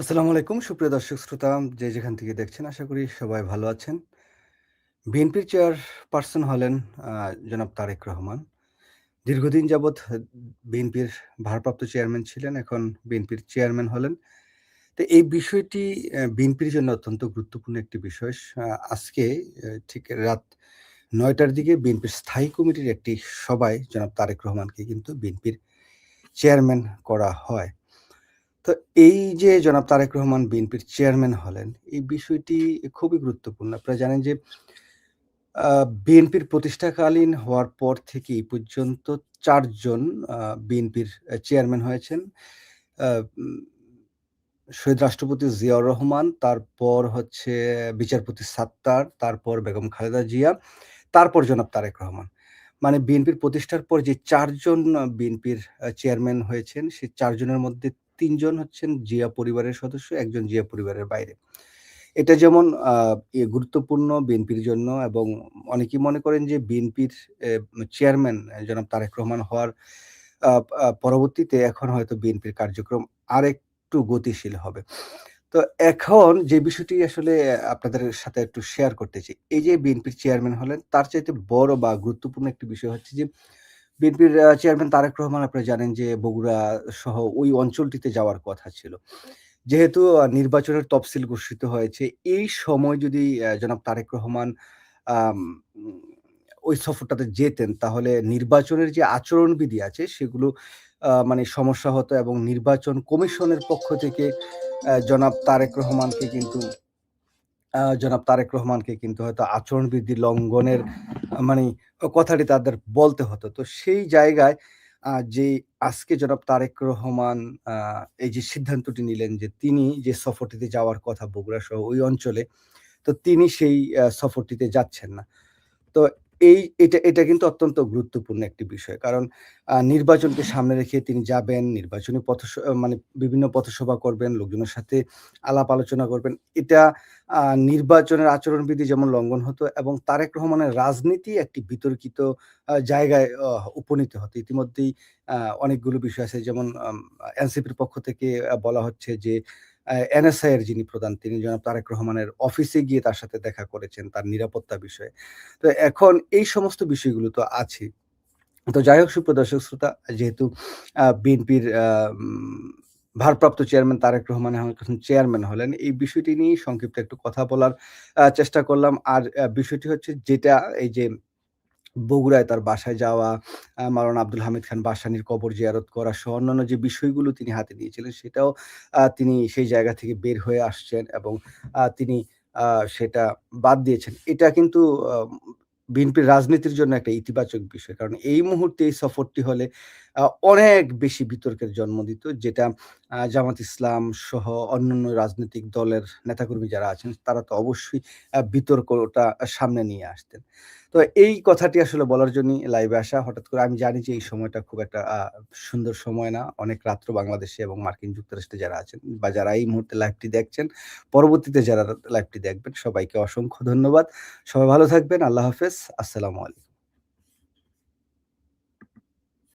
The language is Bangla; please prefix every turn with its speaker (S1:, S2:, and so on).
S1: আসসালামু আলাইকুম। সুপ্রিয় দর্শক শ্রোতা, যে যেখান থেকে দেখছেন, আশা করি সবাই ভালো আছেন। বিএনপির চেয়ারপারসন হলেন জনাব তারেক রহমান। দীর্ঘদিন যাবৎ বিএনপির ভারপ্রাপ্ত চেয়ারম্যান ছিলেন, এখন বিএনপির চেয়ারম্যান হলেন। তো এই বিষয়টি বিএনপির জন্য অত্যন্ত গুরুত্বপূর্ণ একটি বিষয়। আজকে ঠিক রাত নয়টার দিকে বিএনপির স্থায়ী কমিটির একটি সভায় জনাব তারেক রহমানকে কিন্তু বিএনপির চেয়ারম্যান করা হয়। তো এই যে জনাব তারেক রহমান বিএনপির চেয়ারম্যান হলেন, এই বিষয়টি খুবই গুরুত্বপূর্ণ। আপনারা জানেন যে বিএনপির প্রতিষ্ঠাকালীন হওয়ার পর থেকে এই পর্যন্ত চারজন বিএনপির চেয়ারম্যান হয়েছেন। শহীদ রাষ্ট্রপতি জিয়াউর রহমান, তারপর হচ্ছে বিচারপতি সাত্তার, তারপর বেগম খালেদা জিয়া, তারপর জনাব তারেক রহমান। মানে বিএনপির প্রতিষ্ঠার পর যে চারজন বিএনপির চেয়ারম্যান হয়েছেন, সেই চারজনের মধ্যে ৩ জন হচ্ছেন জিয়া পরিবারের সদস্য, একজন জিয়া পরিবারের বাইরে। এটা যেমন গুরুত্বপূর্ণ বিএনপির জন্য এবং অনেকেই মনে করেন যে বিএনপির চেয়ারম্যান জনাব তারেক রহমান হওয়ার পরবর্তীতে এখন হয়তো বিএনপির কার্যক্রম আরেকটু গতিশীল হবে। তো এখন যে বিষয়টি আসলে আপনাদের সাথে একটু শেয়ার করতে চাই। এই যে বিএনপির চেয়ারম্যান হলেন, তার চাইতে বড় বা গুরুত্বপূর্ণ একটি বিষয় হচ্ছে যে বিএনপির চেয়ারম্যান তারেক রহমান আপনারা জানেন যে বগুড়া সহ ওই অঞ্চলটিতে যাওয়ার কথা ছিল। যেহেতু নির্বাচনের তফসিল ঘোষিত হয়েছে, এই সময় যদি জনাব তারেক রহমান ওই সফরটাতে যেতেন তাহলে নির্বাচনের যে আচরণবিধি আছে সেগুলো মানে সমস্যা হতো এবং নির্বাচন কমিশনের পক্ষ থেকে জনাব তারেক রহমানকে কিন্তু জনাব তারেক রহমানকে কিন্তু হয়তো আচরণবিধি লঙ্ঘনের মানে কথাটি তাদের বলতে হতো। তো সেই জায়গায় যে আজকে জনাব তারেক রহমান এই যে সিদ্ধান্তটি নিলেন যে তিনি যে সফরটিতে যাওয়ার কথা বগুড়া সহ ওই অঞ্চলে, তো তিনি সেই সফরটিতে যাচ্ছেন না। তো এই এটা এটা কিন্তু অত্যন্ত গুরুত্বপূর্ণ একটি বিষয়। কারণ নির্বাচনকে সামনে রেখে তিনি যাবেন, নির্বাচনী পথস মানে বিভিন্ন পথসভা করবেন, লোকজনের সাথে আলাপ আলোচনা করবেন। এটা নির্বাচনের আচরণবিধি যেমন লঙ্ঘন হতো এবং তারেক রহমানের রাজনীতি একটি বিতর্কিত জায়গায় উপনীত হতো। ইতিমধ্যেই অনেকগুলো বিষয় আছে যেমন এনসিপির পক্ষ থেকে বলা হচ্ছে যে এনএসআই এর যিনি প্রধান, তিনি জনাব তারেক রহমানের অফিসে গিয়ে তার সাথে দেখা করেছেন তার নিরাপত্তা বিষয়ে। তো এখন এই সমস্ত বিষয়গুলো তো আছেই। তো যাই হোক, সুপ্রিয় দর্শক শ্রোতা, যেহেতু বিএনপির ভারপ্রাপ্ত চেয়ারম্যান তারেক রহমান এখন চেয়ারম্যান হলেন। এই বিষয়টি নিয়েই সংক্ষিপ্ত একটু কথা বলার চেষ্টা করলাম। আর বিষয়টি হচ্ছে যেটা, এই যে বগুড়ায় তার বাসায় যাওয়া, মাওলানা আব্দুল হামিদ খান বাসানীর কবর জিয়ারত করা সহ অন্যান্য যে বিষয়গুলো তিনি হাতে নিয়েছিলেন সেটাও তিনি সেই জায়গা থেকে বের হয়ে আসছেন এবং তিনি সেটা বাদ দিয়েছেন। এটা কিন্তু বিএনপির রাজনীতির জন্য একটা ইতিবাচক বিষয়। কারণ এই মুহূর্তে এই সফরটি হলে অনেক বেশি বিতর্কের জন্ম দিত। যেটা জামাত ইসলাম সহ অন্যান্য রাজনৈতিক দলের নেতাকর্মী যারা আছেন তারা তো অবশ্যই বিতর্কটা সামনে নিয়ে আসতেন। তো এই কথাটি আসলে বলার জন্য লাইভে আসা। হঠাৎ করে আমি জানি যে এই সময়টা খুব একটা সুন্দর সময় না। অনেক রাত্র বাংলাদেশে এবং মার্কিন যুক্তরাষ্ট্রে যারা আছেন বা যারা এই মুহূর্তে লাইভটি দেখছেন, পরবর্তীতে যারা লাইভটি দেখবেন সবাইকে অসংখ্য ধন্যবাদ। সবাই ভালো থাকবেন। আল্লাহ হাফেজ। আসসালামু আলাইকুম।